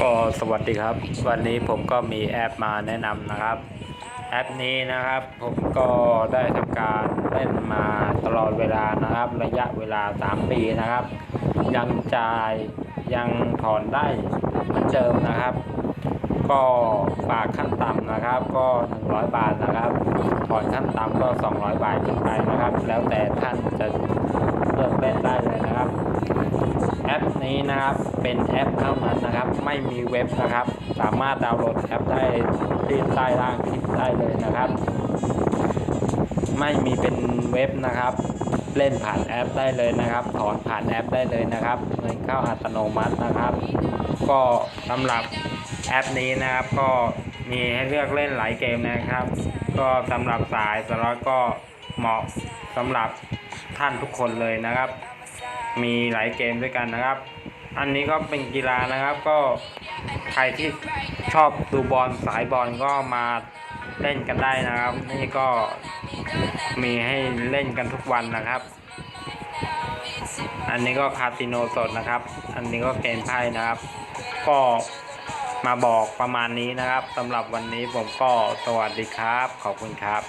ก็สวัสดีครับ วันนี้ผมก็มีแอปมาแนะนำนะครับ แอปนี้นะครับผมก็ได้ทำการเล่นมาตลอดเวลานะครับ ระยะเวลา 3 ปีนะครับ ยังจ่ายยังถอนได้เหมือนเดิมนะครับ ก็ฝากขั้นต่ำนะครับ ก็ 100 บาทนะครับถอนขั้นต่ำก็ 200 บาทขึ้นไปนะครับ แล้วแต่ท่านจะเลือกเล่นได้เลยนะครับ แอปนี้นะครับเป็นแอปเท่านั้นนะครับ ไม่มีเว็บนะครับ สามารถดาวน์โหลดแอปได้ที่ใต้ล่างคลิปได้เลยนะครับ ไม่มีเป็นเว็บนะครับ เล่นผ่านแอปได้เลยนะครับ ถอนผ่านแอปได้เลยนะครับเงินเข้าอัตโนมัตินะครับ ก็สำหรับแอปนี้นะครับ ก็มีให้เลือกเล่นหลายเกมนะครับ ก็สำหรับสายสล็อตก็เหมาะสำหรับท่านทุกคนเลยนะครับ มีหลายเกมด้วยกันนะครับ อันนี้ก็เป็นกีฬานะครับก็ใครที่ชอบดูบอลสายบอลก็มาเล่นกันได้นะครับ นี่ก็มีให้เล่นกันทุกวันนะครับ อันนี้ก็คาสิโนสดนะครับ อันนี้ก็เกมไพ่นะครับ ก็มาบอกประมาณนี้นะครับสำหรับวันนี้ผมก็สวัสดีครับ ขอบคุณครับ